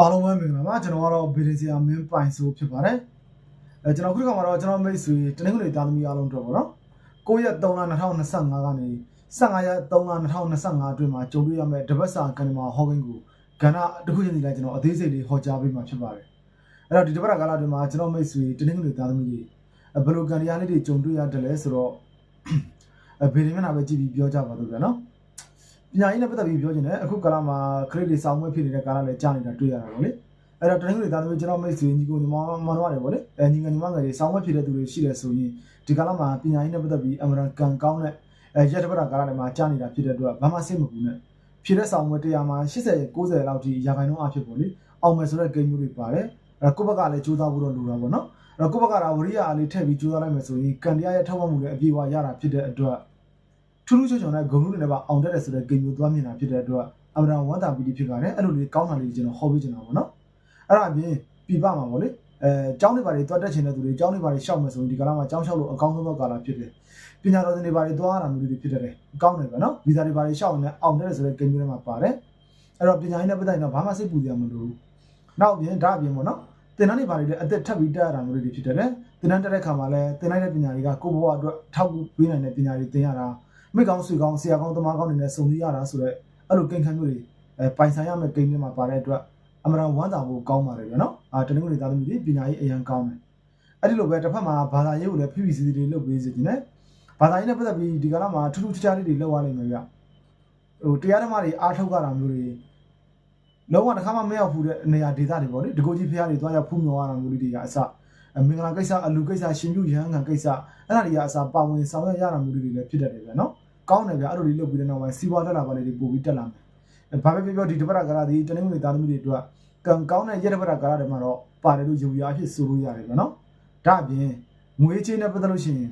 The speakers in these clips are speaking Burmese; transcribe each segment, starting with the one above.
အားလုံးပဲမင်္ဂလာပါကျွန်တော်ကတော့ဗီဒီစီယာမင်းပိုင်ဆိုဖြစ်ပါတယ်အဲကျွန်တော်ခုခါမှာတော့ကျွန်တော်မိတ်ဆွေတနင်္ဂနွေသားသမီးအားလုံးတို့ပေါ့နော်9ရက်3လ2025ကနေ15ရက်3လ2025အတွင်းမှာကြုံတွေ့ရမယ့်တပတ်စာကန်မာဟော့ကင်းကိုကဏ္ဍတစ်ခုချင်းစီလိုက်ကျွန်တော်အသေးစိတ်လေးဟောကြားပေးမှာဖြစ်ပါတယ်အဲ့တော့ဒီတပတ်ကာလအတွင်းမှာကျွန်တော်မိတ်ဆွေတနင်္ဂနွေသားသမီးတွေဘယ်လိုကန်တရားလေးတွေကြုံတွေ့ရတယ်လဲဆိုတော့အဲဗီဒီမျက်နှာပဲကြည့်ပြီးပြောကြပါလို့ဗျာနော်ပ ညာရေးနဲ့ပတ်သက်ပြီးပြောချင်တယ်အခုကာလမှာခရစ်တွေစောင်းမွေးဖြစ်နေတဲ့ကာလလည်းကြာနေတာတွေ့ရတာပေါ့လေအဲ့တော့တနင်္ဂနွေသားသမီးကျွန်တော်မိတ်ဆွေညီကိုညီမမောင်တို့ရတယ်ပေါ့လေအဲညီငယ်ညီမငယ်တွေစောင်းမွေးဖြစ်တဲ့သူတွေရှိတယ်ဆိုရင်ဒီကာလမှာပညာရေးနဲ့ပတ်သက်ပြီးအမရကန်ကောင်းတဲ့အဲရက်တစ်ပတ်တာကာလတွေမှာကြာနေတာဖြစ်တဲ့အတွက်ဘာမှစိတ်မပူနဲ့ဖြစ်တဲ့စောင်းမွေးတရားမှာ80 90လောက်ထိရာခိုင်နှုန်းအဖြစ်ပေါ့လေအောင်မယ်ဆိုတဲ့ဂိမ်းမျိုးတွေပါတယ်အဲ့ကိုယ့်ဘက်ကလည်းစူးစမ်းဖို့တော့လိုတာပေါ့နော်အဲ့တော့ကိုယ့်ဘက်ကဝရိယအားလေးထည့်ပြီးစူးစမ်းလိုက်မယ်ဆိုရင်ကန်တရားရဲ့ထောက်ပံ့မှုတွေအပြည့်အဝရတာဖြစ်တဲ့အတွက် ထူးထူးချွန်ချွန်နဲ့ဂုံလူတွေနဲ့ပါအောင်တက်တယ်ဆိုတဲ့ဂိမ်းမျိုးသွားမြင်တာဖြစ်တဲ့အတွက်အမရန်ဝမ်းသာပီတိဖြစ်ပါတယ်အဲ့လိုလေးကောင်းတာလေးကျွန်တော်ဟောပေးချင်တာပေါ့နော်အဲ့ဒါအပြင်ပြပမှာပေါ့လေအဲကျောင်းတွေပါတွေတွတ်တက်ချင်တဲ့သူတွေကျောင်းတွေပါတွေရှောက်မယ်ဆိုရင်ဒီကာလမှာကျောင်းလျှောက်လို့အကောင်းဆုံးသောကာလဖြစ်တယ်ပညာတော်သင်တွေပါတွေသွားရတာမျိုးတွေဖြစ်တယ်ကောင်းတယ်ပဲနော်ဗီဇာတွေပါတွေရှောက်ရင်လည်းအောင်တက်တယ်ဆိုတဲ့ဂိမ်းမျိုးတွေမှာပါတယ်အဲ့တော့ပညာရေးနဲ့ပတ်သက်ရင်တော့ဘာမှစိတ်ပူစရာမလိုဘူးနောက်အပြင်ဒါအပြင်ပေါ့နော်သင်တန်းတွေပါတွေလည်းအသက်ထပ်ပြီးတက်ရတာမျိုးတွေဖြစ်တယ်သင်တန်းတက်တဲ့ခါမှာလည်းသင်လိုက်တဲ့ပညာတွေကကိုယ့်ဘဝအတွက်ထောက်ကူပေးနိုင်တဲ့ပညာတွေသင်ရတာ မိကောင်းဆွေကောင်းဆရာကောင်းတမကောင်းတွေနဲ့စုံစည်းရတာဆိုတော့အဲ့လိုကိန်းခန်းမျိုးတွေအဲပိုင်ဆိုင်ရမယ့်ကိန်းတွေမှာပါတဲ့အတွက်အမှန်တန်ဝမ်းသာဖို့ကောင်းပါတယ်ဗျာနော်အာတနင်္ဂနွေသားသမီးတွေပညာရေးအရန်ကောင်းတယ်အဲ့ဒီလိုပဲတစ်ဖက်မှာဘာသာရေးကိုလည်းဖိဖိစီစီတွေလုပ်ပေးစေချင်တယ်ဘာသာရေးနဲ့ပတ်သက်ပြီးဒီကနေ့မှာထူးထူးခြားခြားလေးတွေလုပ်ရလိမ့်မယ်ဗျဟိုတရားဓမ္မတွေအားထုတ်ကြတာမျိုးတွေလုံးဝတစ်ခါမှမရောက်ဘူးတဲ့နေရာဒေသတွေပေါ့လေဒီကိုကြီးဖះတွေတွားရောက်ဖူးမြော်ရတာမျိုးလေးတွေကအစအ မင်္ဂလာကိစ္စအလူကိစ္စရှင်ပြုရဟန်းခံကိစ္စအဲ့ဒါတွေကအစပါဝင်ဆောင်ရွက်ရတာမျိုးတွေလည်းဖြစ်တတ်တယ်ဗျာနော်ကောင်းတယ်ဗျအဲ့လိုလေးလုပ်ပြီးတဲ့နောက်ပိုင်းစီးပွားတက်လာပါလေဒီပို့ပြီးတက်လာမယ်။ဘာပဲပြောပြောဒီတပတ်ကရာဒီတနင်္ဂနွေသားသမီးတွေအတွက်ကံကောင်းတဲ့ရက်တပတ်ကရာတွေမှာတော့ပါတယ်လို့ယူရအဖြစ်ဆိုလို့ရတယ်ဗျနော်။ဒါအပြင်ငွေချေးနဲ့ပတ်သက်လို့ရှိရင်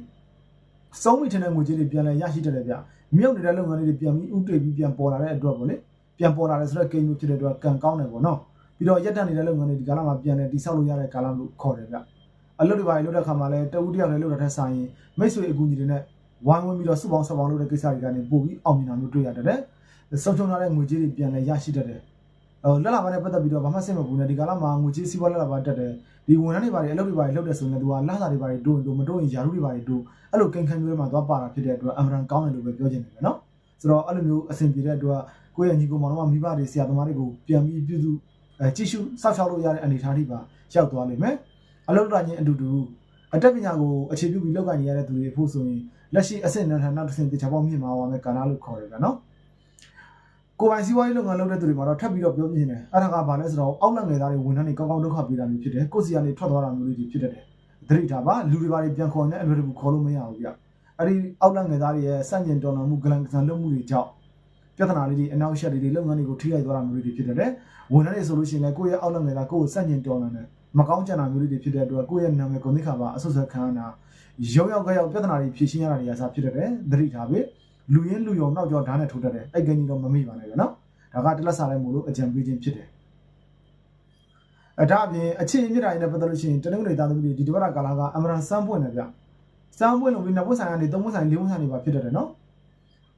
စုံးမိထင်တဲ့ငွေချေးတွေပြန်လဲရရှိတတ်တယ်ဗျ။မြုပ်နေတဲ့လုပ်ငန်းလေးတွေပြန်ပြီးဥတည်ပြီးပြန်ပေါ်လာတဲ့အတွက်ပေါ့လေ။ပြန်ပေါ်လာတယ်ဆိုတော့ကိန်းမျိုးဖြစ်တဲ့အတွက်ကံကောင်းတယ်ပေါ့နော်။ပြီးတော့ရက်တက်နေတဲ့လုပ်ငန်းတွေဒီကာလမှာပြန်လဲတိဆောက်လို့ရတဲ့ကာလလို့ခေါ်တယ်ဗျ။ အလုပ်တွေပါလုပ်တဲ့ခါမှာလဲတဦးတယောက်လည်းလုပ်တဲ့ထက်ဆိုင်ရင်မိတ်ဆွေအကူကြီးတွေနဲ့ဝိုင်းဝန်းပြီးတော့စုပေါင်းဆက်ပေါင်းလုပ်တဲ့ကိစ္စတွေကနေပို့ပြီးအောင်မြင်တာမျိုးတွေ့ရတယ်။ဆုံးချုံထားတဲ့ငွေကြေးတွေပြန်လဲရရှိတတ်တယ်။ဟိုလက်လာပါနဲ့ပတ်သက်ပြီးတော့ဘာမှစိတ်မပူနဲ့ဒီကာလမှာငွေကြေးစီးပွားလက်လာပါတက်တယ်။ဒီဝန်ထမ်းတွေပါတွေအလုပ်တွေပါတွေလုပ်တယ်ဆိုရင်သူကလက်စာတွေပါတွေတိုးရင်တိုးမတိုးရင်ယာရုတွေပါတွေတိုးအဲ့လိုကိန်းခန်းမျိုးတွေမှာသွားပါတာဖြစ်တဲ့အတွက်အမှန်တန်ကောင်းတယ်လို့ပဲပြောချင်တယ်နော်။ဆိုတော့အဲ့လိုမျိုးအဆင်ပြေတဲ့အတွက်ကိုယ့်ရဲ့ညီကိုမောင်တို့မိဘတွေဆရာသမားတွေကိုပြန်ပြီးပြုစုအဲကြည့်ရှုစောင့်ရှောက်လို့ရတဲ့အနေအထားတွေပါရောက်သွားလိမ့်မယ်။ အလုပ်လာခြင်းအတူတူအတက်ပညာကိုအခြေပြုပြီးလောက်ကန်နေရတဲ့သူတွေဖို့ဆိုရင်လက်ရှိအဆင့်နဲ့ထပ်နောက်တစ်ဆင့်တေချာပေါက်မြင့်မှာပါမယ်ကာနာလို့ခေါ်တယ်ဗျာနော်ကိုပိုင်စီးပွားရေးလုပ်ငန်းလုပ်တဲ့သူတွေမှာတော့ထပ်ပြီးတော့ပြောပြနေတယ်အဲ့ဒါကဘာလဲဆိုတော့အောက်လက်ငယ်သားတွေဝန်ထမ်းတွေကောင်းကောင်းဒုက္ခပေးတာမျိုးဖြစ်တယ်ကိုယ်စီကနေထွက်သွားတာမျိုးတွေဖြစ်တတ်တယ်သတိထားပါလူတွေပါတွေပြန်ခေါ်နေအလွယ်တကူခေါ်လို့မရဘူးဗျအဲ့ဒီအောက်လက်ငယ်သားတွေရဲ့စန့်ကျင်တော်လှန်မှုဂလန်ကစားလုပ်မှုတွေကြောင့် ပြဿနာလေးတွေအနောက်ရှက်တွေလုပ်ငန်းတွေကိုထိခိုက်သွားတာမျိုးတွေဖြစ်တတ်တယ်ဝန်ထမ်းတွေဆိုလို့ရှိရင်လည်းကိုယ့်ရဲ့အောက်လက်ငယ်သားကိုယ့်ကိုစန့်ကျင်တော်လှန်တယ်မကောင်းကြံတာမျိုးတွေဖြစ်တဲ့အတွက်ကိုယ့်ရဲ့နာမည်ဂုဏ်သိက္ခာပါအဆုတ်ဆက်ခံရတာရုံရောက်ကြရောက်ပြဿနာတွေဖြေရှင်းရတာတွေအစားဖြစ်တတ်တယ်သတိထားပြီလူရင်းလူယုံနောက်ကျော်ဓာတ်နဲ့ထိုးတတ်တယ်အဲ့ကင်းကြီးတော့မမိပါနဲ့ဗျနော်ဒါကတလက်စားလိုက်မို့လို့အကြံပေးခြင်းဖြစ်တယ်အဒါအပြင်အခြေအမြစ်တိုင်းနဲ့ပတ်သက်လို့ရှိရင်တနင်္ဂနွေသားသမီးတွေဒီတပတ်ကာလကအမရန်စမ်းပွင့်တယ်ဗျစမ်းပွင့်လို့ပြီးနှစ်ဘွတ်ဆိုင်ကနေသုံးဘွတ်ဆိုင်လေးဘွတ်ဆိုင်တွေပါဖြစ်တတ်တယ်နော်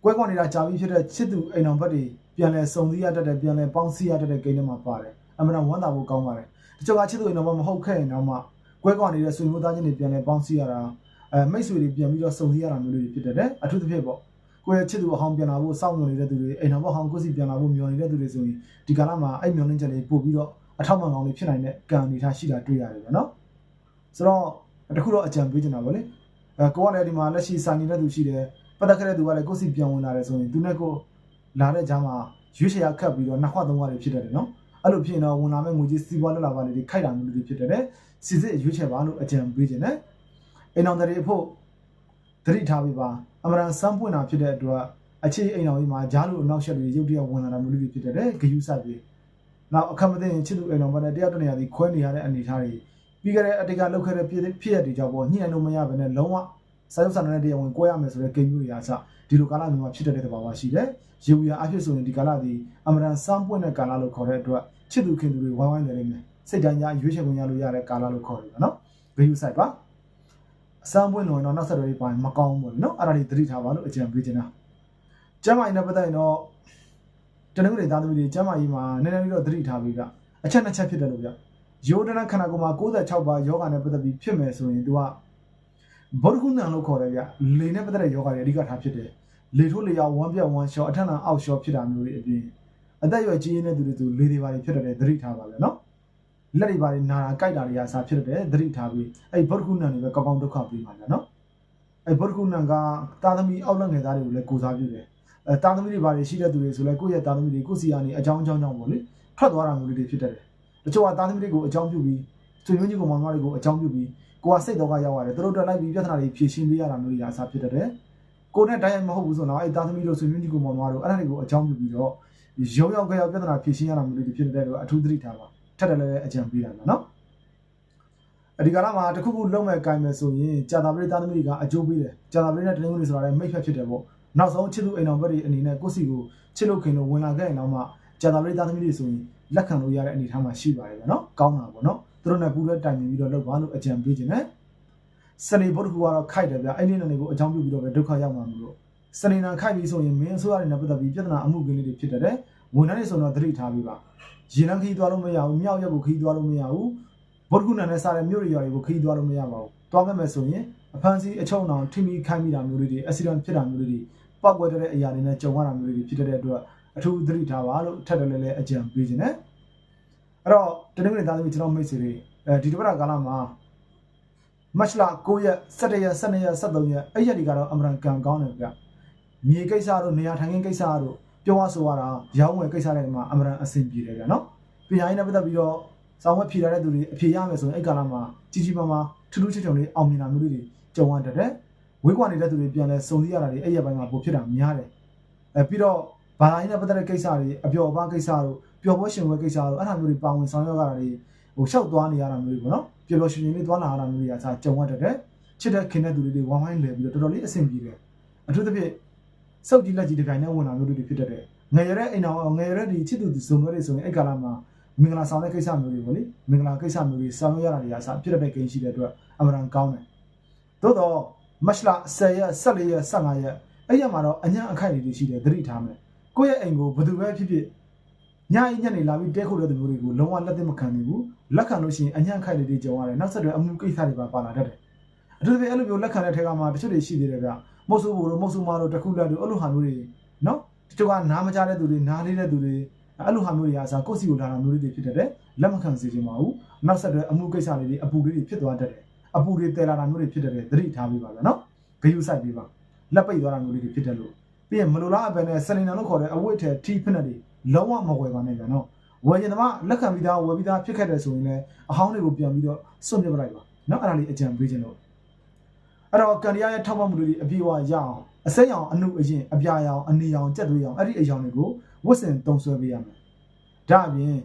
ကွဲကွာနေတာကြာပြီးဖြစ်တဲ့ချစ်သူအိမ်အောင်ဘက်တွေပြန်လဲစုံစည်းရတတ်တယ်ပြန်လဲပေါင်းစည်းရတတ်တဲ့ဂိမ်းတွေမှာပါတယ်အမရန်ဝမ်းသာဖို့ကောင်းပါတယ်တချို့ကချစ်သူအိမ်အောင်ဘက်မဟုတ်ခဲ့ရင်တော့မှကွဲကွာနေတဲ့ဆွေမျိုးသားချင်းတွေပြန်လဲပေါင်းစည်းရတာအဲမိတ်ဆွေတွေပြန်ပြီးတော့စုံစည်းရတာမျိုးတွေဖြစ်တတ်တယ်အထူးသဖြင့်ပေါ့ကိုယ့်ရဲ့ချစ်သူအဟောင်းပြန်လာဖို့စောင့်မျှော်နေတဲ့သူတွေအိမ်တော်ဘောဟောင်းကိုယ်စီပြန်လာဖို့မျှော်နေတဲ့သူတွေဆိုရင်ဒီကာလမှာအဲ့မျှော်လင့်ချက်တွေပို့ပြီးတော့အထောက်အပံ့ကောင်းတွေဖြစ်နိုင်တဲ့ကံအနေထားရှိတာတွေ့ရတယ်ဗျနော်ဆိုတော့တခုတော့အကြံပေးချင်တာပေါ့လေအဲကိုကလည်းဒီမှာလက်ရှိစာနေတဲ့သူရှိတယ် ပတ်သက်ခဲ့တဲ့သူကလည်းကိုယ်စီပြန်ဝင်လာတယ်ဆိုရင်သူနဲ့ကိုလာတဲ့ကြားမှာရွေးချယ်ရခတ်ပြီးတော့နှစ်ခွသုံးခွတွေဖြစ်တတ်တယ်နော်အဲ့လိုဖြစ်ရင်တော့ဝင်လာမဲ့ငွေကြီးစီးပွားလက်လာပါလေးတွေခိုက်တာမျိုးတွေဖြစ်တတ်တယ်စီစစ်ရွေးချယ်ပါလို့အကြံပေးချင်တယ်အိမ်တော်တွေအဖို့သတိထားပြီးပါအမရန်စမ်းပွင့်တာဖြစ်တဲ့အတွက်အခြေအိမ်တော်ကြီးမှာဂျားလူအနောက်ရှက်တွေရုပ်တရက်ဝင်လာတာမျိုးတွေဖြစ်တဲ့ဂယူဆိုင်ပြီးနောက်အခက်မသိရင်ချစ်သူအိမ်တော်ဘာနဲ့တယောက်တစ်နေရာစီခွဲနေရတဲ့အနေအထားတွေပြီးခဲ့တဲ့အတိတ်ကလောက်ခဲ့တဲ့ဖြစ်ဖြစ်ရတဲ့ကြောင့်ပေါ့ညှိနှိုင်းလို့မရဘဲနဲ့လုံးဝ စာရုပ်စာတမ်းနဲ့တရားဝင်ကိုရမယ်ဆိုတဲ့ဂိမ်းမျိုးတွေအားစဒီလိုကာလမျိုးမှာဖြစ်တဲ့တဘာဝရှိတယ်ရေဝီယာအဖြစ်ဆိုရင်ဒီကာလဒီအမရန်စမ်းပွင့်တဲ့ကာလလို့ခေါ်တဲ့အတွက်ချစ်သူခင်သူတွေဝိုင်းဝိုင်းနေလိမ့်မယ်စိတ်တိုင်းရရွေးချယ်ခွင့်ရလို့ရတဲ့ကာလလို့ခေါ်တယ်နော်ဂယူဆိုင်ပါအစမ်းပွင့်လို့ရင်တော့နောက်ဆက်တွဲတွေပိုင်းမကောင်းဘူးပေါ့လေနော်အဲ့ဒါတွေသတိထားပါလို့အကြံပေးချင်တာကျမ်းမာရေးနဲ့ပတ်သက်ရင်တော့တနင်္ဂနွေသားသမီးတွေကျမ်းမာရေးမှာနည်းနည်းလေးတော့သတိထားပြီးကအချက်နှစ်ချက်ဖြစ်တယ်လို့ဗျယောဒနာခန္ဓာကိုယ်မှာ96ပါးယောဂနဲ့ပတ်သက်ပြီးဖြစ်မယ်ဆိုရင် तू က ဘောဓကုဏံလို့ခေါ်တယ်ဗျလေနဲ့ပတ်သက်တဲ့ယောဂတွေအဓိကထားဖြစ်တယ်လေထိုးလေရောက်ဝမ်းပြတ်ဝမ်းလျှော့အထက်နာအောက်လျှော့ဖြစ်တာမျိုးတွေအပြင်အသက်အရွယ်ကြီးရင်းတဲ့သူတွေသူလေတွေပါတွေဖြစ်တတ်တယ်သတိထားပါလေနော်လက်တွေပါတွေနာတာကြိုက်တာတွေကစားဖြစ်တတ်တယ်သတိထားပြီးအဲ့ဘောဓကုဏံတွေပဲကောင်းကောင်းဒုက္ခပြီးပါလားနော်အဲ့ဘောဓကုဏံကတာသမီအောက်လက်ငယ်သားတွေကိုလည်းကိုစားပြုတယ်အဲတာသမီတွေပါတွေရှိတဲ့သူတွေဆိုလဲကိုယ့်ရဲ့တာသမီတွေကိုယ့်စီကနေအကြောင်းအကြောင်းကြောင့်ပေါ့လေထွက်သွားတာမျိုးတွေဖြစ်တတ်တယ်တချို့ကတာသမီတွေကိုအကြောင်းပြုပြီးဆွေမျိုးကြီးကိုမောင်နှမတွေကိုအကြောင်းပြုပြီး ကိုကစိတ်တော့ကရောက်ရတယ်သူတို့တက်လိုက်ပြီးပြဿနာတွေဖြေရှင်းပေးရတာမျိုးတွေအစားဖြစ်တတ်တယ်ကိုနဲ့တိုင်းမဟုတ်ဘူးဆိုတော့အဲ့တာသမီတို့ဆွေမျိုးကြီးကိုမောင်နှမတို့အဲ့ဒါတွေကိုအကြောင်းပြုပြီးတော့ရုံရောက်ကြရောက်ပြဿနာဖြေရှင်းရတာမျိုးတွေဖြစ်တဲ့တော့အထူးသတိထားပါထက်တယ်လည်းအကြံပေးတာနော်အဒီကာလမှာတခုခုလုံးမဲ့ကင်မယ်ဆိုရင်ကြာတာပရိသတ်သမီးတွေကအကျိုးပေးတယ်ကြာတာပရိသတ်တနင်္ဂနွေဆိုတာလည်းမိတ်ဖက်ဖြစ်တယ်ပေါ့နောက်ဆုံးချစ်သူအိမ်တော်ဘက်တွေအနေနဲ့ကိုယ့်စီကိုချစ်လို့ခင်လို့ဝင်လာခဲ့ရင်တော့မှကြာတာပရိသတ်သမီးတွေဆိုရင်လက်ခံလို့ရတဲ့အနေအထားမှာရှိပါတယ်ဗျနော်ကောင်းတာပေါ့နော် သူတို့နဲ့ပူးတွဲတိုင်ပင်ပြီးတော့လုပ်ပါလို့အကြံပေးခြင်းနဲ့စနေဘုတ်ကူကတော့ခိုက်တယ်ဗျအဲ့ဒီနေကိုအကြောင်းပြုပြီးတော့ပဲဒုက္ခရောက်မှာမလို့စနေနာခိုက်ပြီးဆိုရင်မင်းအစိုးရတွေနဲ့ပတ်သက်ပြီးပြဿနာအမှုကင်းလေးတွေဖြစ်တယ်ဝန်ထမ်းတွေဆိုတော့သတိထားပြီးပါရေနံခီးသွားလို့မရဘူးမြောက်ရက်ကိုခီးသွားလို့မရဘူးဘုတ်ကူနံနဲ့စားတဲ့မြို့တွေရွာတွေကိုခီးသွားလို့မရပါဘူးသွားခဲ့မယ်ဆိုရင်အဖမ်းဆီးအချုံအောင်ထိမိခိုင်းမိတာမျိုးလေးတွေအက်ဆီဒန့်ဖြစ်တာမျိုးလေးတွေပောက်ကွဲတဲ့အရာတွေနဲ့ကြုံရတာမျိုးလေးတွေဖြစ်တဲ့အတွက်အထူးသတိထားပါလို့ထပ်တယ်လည်းလည်းအကြံပေးခြင်းနဲ့ အဲ့တော့တနင်္ဂနွေသားသမီးကျွန်တော်မိတ်ဆွေတွေအဲဒီတစ်ပတ်ကာလမှာမတ်လ9ရက်17ရက်12ရက်13ရက်အဲ့ရက်တွေကတော့အမရန်ကန်ကောင်းတယ်ဗျမြေကိစ္စတို့နေရာထိုင်ခင်းကိစ္စတို့ပြောရဆိုရတာရောင်းဝယ်ကိစ္စတွေမှာအမရန်အဆင်ပြေတယ်ဗျနော်ပညာရေးနဲ့ပတ်သက်ပြီးတော့စောင်းဝက်ဖြေလာတဲ့သူတွေအဖြေရမယ်ဆိုရင်အဲ့ကာလမှာကြီးကြီးမားမားထူးထူးချွန်ချွန်လေးအောင်မြင်တာမျိုးတွေကြုံရတတ်တယ်ဝေးကွာနေတဲ့သူတွေပြန်လဲစုံစည်းရတာတွေအဲ့ရက်ပိုင်းမှာပိုဖြစ်တာများတယ်အဲပြီးတော့ ဘာသာရေးနဲ့ပတ်သက်တဲ့ကိစ္စတွေအပျော်ပါကိစ္စတို့ပျော်ပွဲရှင်ပွဲကိစ္စတို့အဲ့ဒါမျိုးတွေပါဝင်ဆောင်ရွက်ရတာတွေဟိုလျှောက်သွားနေရတာမျိုးတွေပေါ့နော်ပျော်ပျော်ရှင်ရှင်လေးသွားလာရတာမျိုးတွေကစာကြုံရတတ်တယ်ချစ်တဲ့ခင်တဲ့သူတွေတွေဝိုင်းဝိုင်းလဲပြီးတော့တော်တော်လေးအဆင်ပြေတယ်အထူးသဖြင့်စောက်ကြီးလက်ကြီးတစ်ခိုင်နဲ့ဝင်လာမျိုးတွေဖြစ်တတ်တယ်ငယ်ရတဲ့အိမ်တော်ငယ်ရတဲ့ဒီချစ်သူဇုံတွေတွေဆိုရင်အဲ့ကာလမှာမင်္ဂလာဆောင်တဲ့ကိစ္စမျိုးတွေပေါ့လေမင်္ဂလာကိစ္စမျိုးတွေဆောင်ရွက်ရတာတွေအစားဖြစ်တဲ့ကိန်းရှိတဲ့အတွက်အမှန်တန်ကောင်းတယ်သို့တော့မတ်လ10ရက်14ရက်15ရက်အဲ့ရမှာတော့အညာအခိုက်တွေရှိတယ်သတိထားမယ် ကိုယ့်ရဲ့အိမ်ကိုဘယ်သူပဲဖြစ်ဖြစ်ညအိညနေလာပြီးတဲခုတဲ့သူမျိုးတွေကိုလုံးဝလက်သင့်မခံနိုင်ဘူးလက်ခံလို့ရှိရင်အညာအခိုက်တွေကြုံရတယ်နောက်ဆက်တွဲအမှုကိစ္စတွေပါပါလာတတ်တယ်အထူးသဖြင့်အဲ့လိုမျိုးလက်ခံတဲ့ထဲကမှတချို့တွေရှိသေးတယ်ဗျမဟုတ်ဆိုဘူးလို့မဟုတ်ဆိုမလို့တခုလက်တို့အဲ့လိုဟာမျိုးတွေနော်တချို့ကနားမကြတဲ့သူတွေနားလေးတဲ့သူတွေအဲ့လိုဟာမျိုးတွေအားစားကိုယ့်စီကိုလာတာမျိုးတွေဖြစ်တတ်တယ်လက်မခံစေချင်ပါဘူးနောက်ဆက်တွဲအမှုကိစ္စတွေအပူလေးတွေဖြစ်သွားတတ်တယ်အပူတွေတဲလာတာမျိုးတွေဖြစ်တတ်တယ်သတိထားပေးပါဗျနော်ဂယုစိုက်ပေးပါလက်ပိတ်သွားတာမျိုးတွေဖြစ်တတ်လို့ ပြီးရင်မလိုလားအပယ်နဲ့စနေနံလို့ခေါ်တဲ့အဝိတ်ထဲထီးဖိနက်တွေလုံးဝမဝယ်ပါနဲ့ဗျနော်ဝယ်ရင်တော့လက်ခံပြီးသားဝယ်ပြီးသားဖြစ်ခဲ့တယ်ဆိုရင်လည်းအဟောင်းတွေကိုပြန်ပြီးတော့စွန့်ပြစ်ပလိုက်ပါနော်အဲ့ဒါလေးအကြံပေးခြင်းလို့အဲ့တော့ကန်ဒီယာရဲ့ထောက်ပံ့မှုတွေအပြည့်အဝရအောင်အစိမ်းအောင်အနုအရင်အပြာရောင်အနေရောင်ကြက်သွေးရောင်အဲ့ဒီအရောင်တွေကိုဝတ်ဆင်တုံဆွဲပေးရမယ်ဒါအပြင်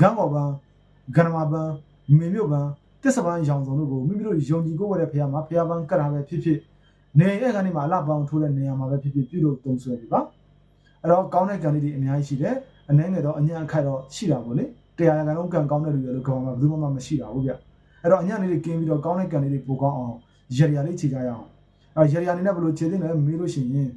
ဂန်းကော်ပန်းဂန္ဓမာပန်းမေမြို့ပန်းတစ္ဆပန်းရောင်စုံတို့ကိုမိမိတို့ယုံကြည်ကိုယ်ဝဲတဲ့ဖះမှာဖះပန်းကတ်တာပဲဖြစ်ဖြစ် နေရဲ့ကနေမှာအလှပန်းထိုးတဲ့နေရာမှာပဲဖြစ်ဖြစ်ပြုလုပ်တုံဆွဲပြီပါအဲ့တော့ကောင်းတဲ့ကန်လေးတွေအများကြီးရှိတယ်အနှဲငယ်တော့အညံ့အခက်တော့ရှိတာပေါ့လေတရားရကန်လုံးကန်ကောင်းတဲ့လူတွေလို့ကောင်းမှာဘယ်သူမှမရှိတာဘူးဗျအဲ့တော့အညံ့လေးတွေကင်းပြီးတော့ကောင်းတဲ့ကန်လေးတွေပိုကောင်းအောင်ရရလေးခြေကြရအောင်အဲ့ရရအနေနဲ့ဘယ်လိုခြေသိမလဲမေးလို့ရှိရင်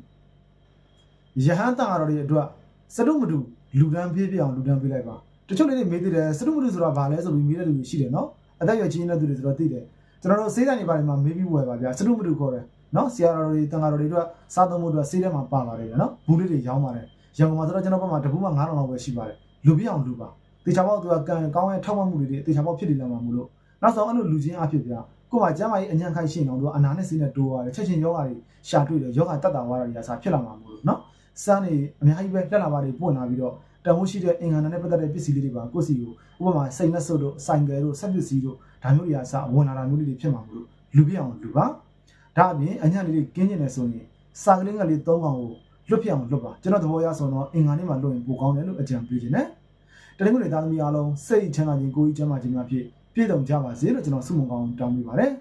ယဟန်တန်တော်တွေအတွက်စတုမတူလူတန်းပြေးပြအောင်လူတန်းပေးလိုက်ပါတချို့လေးတွေမေးသေးတယ်စတုမတူဆိုတာဘာလဲဆိုပြီးမေးတဲ့လူတွေရှိတယ်နော်အသက်ရွယ်ကြီးနေတဲ့သူတွေဆိုတော့သိတယ်ကျွန်တော်တို့စေးတိုင်းတွေပါတယ်မှာမေးပြီးဝယ်ပါဗျာစတုမတူခေါ်တယ် နော်ဆရာတော်တွေတန်ဃာတော်တွေအတွက်စားသုံးမှုအတွက်စေးထဲမှာပါပါတယ်ဗျာနော်ဘူးလေးတွေရောင်းပါတယ်ရန်ကုန်မှာဆိုတော့ကျွန်တော်ဘက်မှာတပူးမှ9000လောက်ပဲရှိပါတယ်လူပြအောင်လူပါတေချာပေါက်သူကကံကောင်းရဲ့ထောက်မှမှုတွေတေချာပေါက်ဖြစ်နေလာမှာမလို့နောက်ဆုံးအဲ့လိုလူချင်းအဖြစ်ဗျာကိုမှကျမ်းမာရေးအညံ့ခိုက်ရှင်းအောင်သူကအနာနဲ့စိနဲ့တိုးရတယ်ချက်ချင်းယောဂါတွေရှာတွေ့တယ်ယောဂါတက်တာဝါတာတွေအစားဖြစ်လာမှာမလို့နော်စမ်းနေအများကြီးပဲတက်လာပါတွေပွင့်လာပြီးတော့တန်ဖိုးရှိတဲ့အင်္ဂါနဲ့ပတ်သက်တဲ့ပစ္စည်းလေးတွေပါကိုယ့်စီကိုဥပမာစိတ်လက်စုပ်တို့ဆိုင်ကယ်တို့ဆက်ပစ္စည်းတို့ဒါမျိုးတွေအစားဝင်လာတာမျိုးလေးတွေဖြစ်မှာမလို့လူပြအောင်လူပါ ဒါအပြင်အညံ့လေးတွေကင်းကျင်နေဆိုရင်စာကလေးငယ်လေး၃កောင်ကိုလွတ်ပြအောင်လွတ်ပါကျွန်တော်သဘောရဆိုတော့အင်္ဂါနေ့မှာလွတ်ရင်ပိုကောင်းတယ်လို့အကြံပေးခြင်းနဲ့တနင်္ဂနွေသားသမီးအားလုံးစိတ်ချမ်းသာခြင်းကိုယ်ကြီးချမ်းသာခြင်းများဖြင့်ပြည့်စုံကြပါစေလို့ကျွန်တော်ဆုမွန်ကောင်းတောင်းပေးပါတယ်